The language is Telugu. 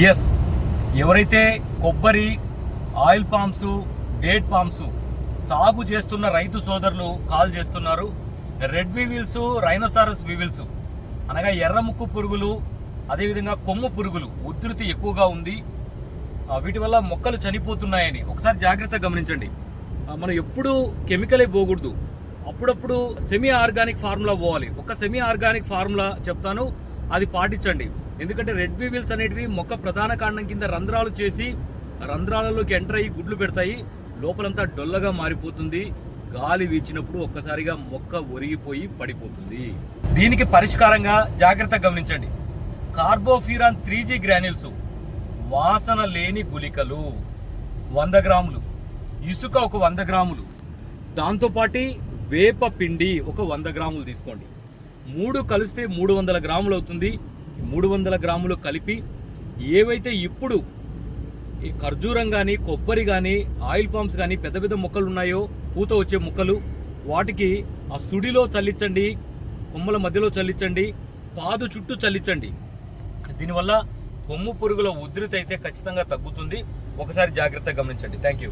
ఎస్ ఎవరైతే కొబ్బరి ఆయిల్ పామ్స్ డేట్ పామ్స్ సాగు చేస్తున్న రైతు సోదరులు కాల్ చేస్తున్నారు రెడ్ వివిల్స్ రైనోసారస్ వివిల్స్ అనగా ఎర్ర ముక్కు పురుగులు అదేవిధంగా కొమ్ము పురుగులు ఉధృతి ఎక్కువగా ఉంది. వీటి వల్ల మొక్కలు చనిపోతున్నాయని ఒకసారి జాగ్రత్త గమనించండి. మనం ఎప్పుడూ కెమికలే పోకూడదు. అప్పుడప్పుడు సెమీ ఆర్గానిక్ ఫార్ములా పోవాలి. ఒక సెమీ ఆర్గానిక్ ఫార్ములా చెప్తాను అది పాటించండి. ఎందుకంటే రెడ్ వీవిల్స్ అనేటివి మొక్క ప్రధాన కాండం కింద రంధ్రాలు చేసి రంధ్రాలలోకి ఎంటర్ అయ్యి గుడ్లు పెడతాయి. లోపలంతా డొల్లగా మారిపోతుంది. గాలి వీచినప్పుడు ఒక్కసారిగా మొక్క ఒరిగిపోయి పడిపోతుంది. దీనికి పరిష్కారంగా జాగ్రత్త గమనించండి. కార్బోఫీరాన్ త్రీ జీ గ్రాన్యుల్స్ వాసన లేని గుళికలు వంద గ్రాములు ఇసుక ఒక వంద గ్రాములు దాంతోపాటి వేప పిండి ఒక వంద గ్రాములు తీసుకోండి. మూడు కలిస్తే మూడు వందల గ్రాములు అవుతుంది. మూడు వందల గ్రాములు కలిపి ఏవైతే ఇప్పుడు ఈ ఖర్జూరం కానీ కొబ్బరి కానీ ఆయిల్ పామ్స్ కానీ పెద్ద పెద్ద మొక్కలు ఉన్నాయో పూత వచ్చే మొక్కలు వాటికి ఆ సుడిలో చల్లించండి కొమ్మల మధ్యలో చల్లించండి పాదు చుట్టూ చల్లించండి. దీనివల్ల కొమ్ము పురుగుల ఉధృతి అయితే ఖచ్చితంగా తగ్గుతుంది. ఒకసారి జాగ్రత్తగా గమనించండి. Thank you